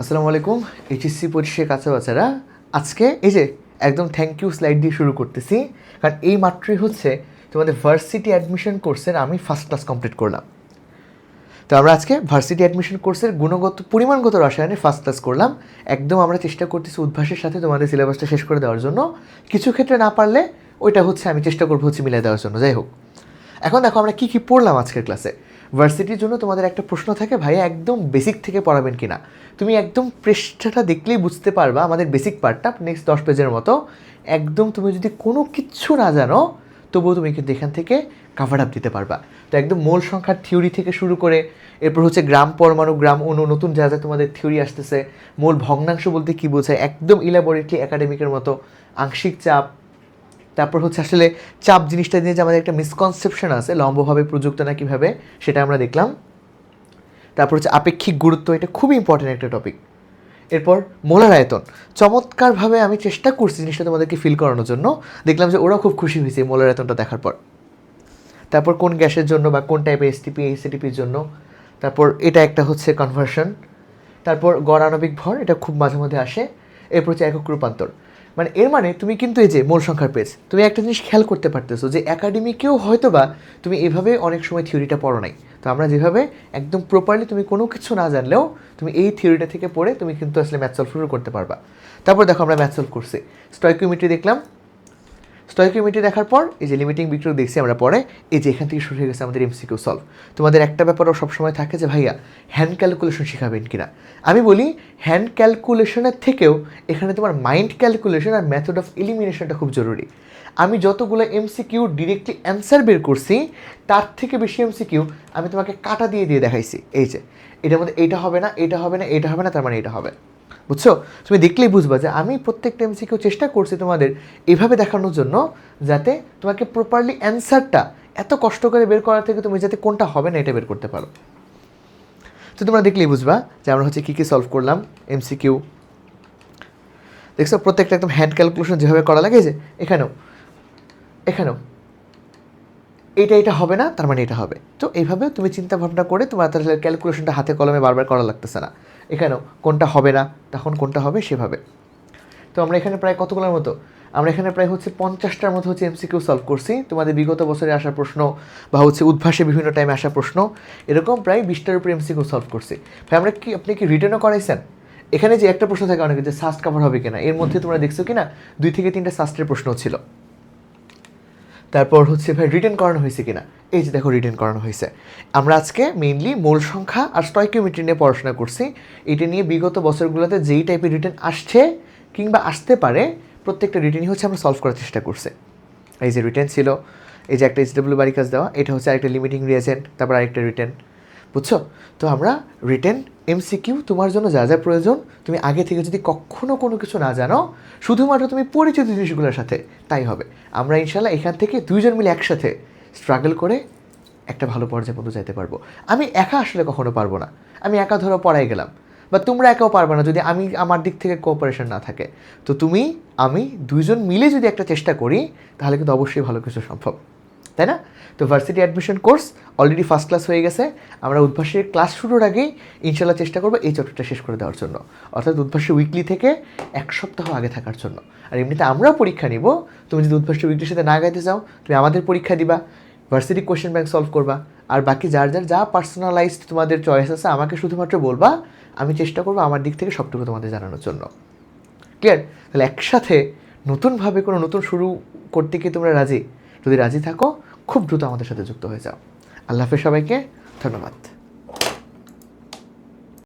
আসসালামু আলাইকুম এইচএসসি পরীক্ষার কাছে বাচ্চারা আজকে এই যে একদম থ্যাংক ইউ স্লাইড দিয়ে শুরু করতেছি, কারণ এই মাত্রই হচ্ছে তোমাদের ভার্সিটি অ্যাডমিশন কোর্সের আমি ফার্স্ট ক্লাস কমপ্লিট করলাম। তো আমরা আজকে ভার্সিটি অ্যাডমিশন কোর্সের গুণগত, পরিমাণগত রসায়নে ফার্স্ট ক্লাস করলাম। একদম আমরা চেষ্টা করতেছি উদ্ভাসের সাথে তোমাদের সিলেবাসটা শেষ করে দেওয়ার জন্য। কিছু ক্ষেত্রে না পারলে ওইটা হচ্ছে আমি চেষ্টা করব হচ্ছে মিলাই দেওয়ার জন্য, যাই হোক। এখন দেখো আমরা কী কী পড়লাম আজকের ক্লাসে ভার্সিটির জন্য তোমাদের একটা প্রশ্ন থাকে, ভাইয়া, একদম বেসিক থেকে পড়াবেন কিনা? তুমি একদম পৃষ্ঠাটা দেখলেই বুঝতে পারবা আমাদের বেসিক পার্টটা নেক্সট দশ পেজের মতো। একদম তুমি যদি কোনো কিচ্ছু না জানো, তবুও তুমি কিন্তু এখান থেকে কাভার আপ দিতে পারবা। তো একদম মূল সংখ্যার থিওরি থেকে শুরু করে, এরপর হচ্ছে গ্রাম পরমাণু গ্রাম অণু, নতুন যা যা তোমাদের থিওরি আসতেছে, মূল ভগ্নাংশ বলতে কী বোঝায়, একদম ইলাবোরেটলি একাডেমিকের মতো, আংশিক চাপ তারপর হচ্ছে আসলে চাপ জিনিসটা নিয়ে যে আমাদের একটা মিসকনসেপশন আছে, লম্বভাবে প্রযুক্ত না কীভাবে, সেটা আমরা দেখলাম। তারপর হচ্ছে আপেক্ষিক গুরুত্ব, এটা খুবই ইম্পর্টেন্ট একটা টপিক এরপর মোলার আয়তন। চমৎকারভাবে আমি চেষ্টা করছি জিনিসটা তোমাদেরকে ফিল করানোর জন্য। দেখলাম যে ওরা খুব খুশি হয়েছে মোলার আয়তনটা দেখার পর। তারপর কোন গ্যাসের জন্য বা কোন টাইপের এসটিপি এসিটিপির জন্য। তারপর এটা একটা হচ্ছে কনভার্সন তারপর গড় আণবিক ভর, এটা খুব মাঝে মধ্যে আসে। এরপর হচ্ছে একক রূপান্তর। মানে এর মানে তুমি কিন্তু এই যে মূল সংখ্যার পেজ তুমি একটা জিনিস খেয়াল করতে পারতেছো যে একাডেমিকেও হয়তো বা তুমি এভাবে অনেক সময় থিওরিটা পড়ো নাই। তো আমরা যেভাবে একদম প্রপারলি তুমি কোনো কিছু না জানলেও তুমি এই থিওরিটা থেকে পড়ে তুমি কিন্তু আসলে ম্যাথ সলভ শুরু করতে পারবা। তারপর দেখো আমরা ম্যাথ সলভ করছি। স্টয়কিউমিট্রি দেখলাম স্টয়কিওমেট্রি দেখার পর, এই যে লিমিটিং বিক্রিয় দেখছি আমরা পরে, এই যে এখান থেকে শুরু হয়ে গেছে আমাদের এমসিকিউ সলভ তোমাদের একটা ব্যাপারও সবসময় থাকে যে, ভাইয়া হ্যান্ড ক্যালকুলেশন শেখাবেন কিনা? আমি বলি হ্যান্ড ক্যালকুলেশনের থেকেও এখানে তোমার মাইন্ড ক্যালকুলেশন আর মেথড অফ এলিমিনেশনটা খুব জরুরি। আমি যতগুলো এমসিকিউ ডিরেক্টলি অ্যান্সার বের করছি, তার থেকে বেশি এমসিকিউ আমি তোমাকে কাটা দিয়ে দিয়ে দেখাইছি। এই যে, এটার মধ্যে এইটা হবে না, এটা হবে না, এটা হবে না, তার মানে এটা হবে। বুঝছ? তুমি দেখলেই বুঝবা যে আমি প্রত্যেকটা এমসিকিউ চেষ্টা করছি তোমাদের এভাবে দেখানোর জন্য যাতে তোমাকে প্রপারলি অ্যান্সারটা এত কষ্ট করে বের করার থেকে তুমি যাতে কোনটা হবে না এটা বের করতে পারো। তো তোমরা দেখলেই বুঝবা যে আমরা হচ্ছে কী কী সলভ করলাম এমসিকিউ দেখছ, প্রত্যেকটা একদম হ্যান্ড ক্যালকুলেশন যেভাবে করা লাগে যে, এখানেও এখানেও। এইটা এটা হবে না, তার মানে এটা হবে। তো এইভাবে তুমি চিন্তা ভাবনা করে তোমার তাহলে ক্যালকুলেশনটা হাতে কলমে বারবার করা লাগতেছে না। এখানেও কোনটা হবে না, তখন কোনটা হবে সেভাবে। তো আমরা এখানে প্রায় কতগুলোর মতো? আমরা এখানে প্রায় হচ্ছে পঞ্চাশটার মতো হচ্ছে এমসিকিউ সলভ করছি। তোমাদের বিগত বছরে আসা প্রশ্ন বা হচ্ছে উদ্ভাসে বিভিন্ন টাইমে আসা প্রশ্ন, এরকম প্রায় বিশটার উপরে এমসিকিউ সলভ করছি। ভাই, আমরা কি, আপনি কি রিটার্নও করাইছেন? এখানে যে একটা প্রশ্ন থাকে অনেকে যে সাস্ট কাভার হবে কিনা? এর মধ্যে তোমরা দেখছ কিনা? দুই থেকে তিনটা সাস্টের প্রশ্ন ছিল। তারপর হচ্ছে ভাই রিটার্ন করানো হয়েছে কিনা? এই যে দেখো রিটার্ন করানো হয়েছে। আমরা আজকে মেইনলি মূল সংখ্যা আর স্টয়কিওমেট্রি নিয়ে পড়াশোনা করছি। এটা নিয়ে বিগত বছরগুলোতে যেই টাইপের রিটার্ন আসছে কিংবা আসতে পারে, প্রত্যেকটা রিটার্নই হচ্ছে আমরা সলভ করার চেষ্টা করছি। এই যে রিটার্ন ছিল, এই যে একটা এইচডব্লিউ বাড়ি কাজ দেওয়া, এটা হচ্ছে আরেকটা লিমিটিং রিয়েজেন্ট তারপর আরেকটা রিটার্ন বুঝছ? তো আমরা রিটেন এমসিকিউ তোমার জন্য যা যা প্রয়োজন, তুমি আগে থেকে যদি কখনো কোনো কিছু না জানো, শুধুমাত্র তুমি পরিচিত জিনিসগুলোর সাথে, তাই হবে। আমরা ইনশাল্লাহ এখান থেকে দুইজন মিলে একসাথে স্ট্রাগল করে একটা ভালো পর্যায়ে পর্যন্ত যেতে পারব। আমি একা আসলে কখনো পারব না। আমি একা ধরো পড়াই গেলাম। বা তোমরা একাও পারবে না যদি আমি আমার দিক থেকে কোঅপারেশন না থাকে। তো তুমি, আমি দুইজন মিলে যদি একটা চেষ্টা করি, তাহলে কিন্তু অবশ্যই ভালো কিছু সম্ভব। তাই না? তো varsity admission course already first class হয়ে গেছে। আমরা উদ্ভাসের ক্লাস শুরুর আগেই ইনশাল্লাহ চেষ্টা করব এই চ্যাপ্টারটা শেষ করে দেওয়ার জন্য। অর্থাৎ উদ্ভাসী উইকলি থেকে এক সপ্তাহ আগে থাকার জন্য। আর এমনিতে আমরাও পরীক্ষা নিব। তুমি যদি উদ্ভাসী উইকলির সাথে না গাইতে চাও, তুমি আমাদের পরীক্ষা দিবা ভার্সিটি কোয়েশ্চেন ব্যাংক সলভ করবা। আর বাকি যার যার যা পার্সোনালাইজড তোমাদের চয়েস আছে, আমাকে শুধুমাত্র বলবা, আমি চেষ্টা করব আমার দিক থেকে সবটুকু তোমাদের জানানোর জন্য। ক্লিয়ার তাহলে একসাথে নতুনভাবে কোনো নতুন শুরু করতে গিয়ে তোমরা রাজি? যদি রাজি থাকো খুব দ্রুত আমাদের সাথে যুক্ত হয়ে যাও। আল্লাহ হাফেজ সবাইকে ধন্যবাদ।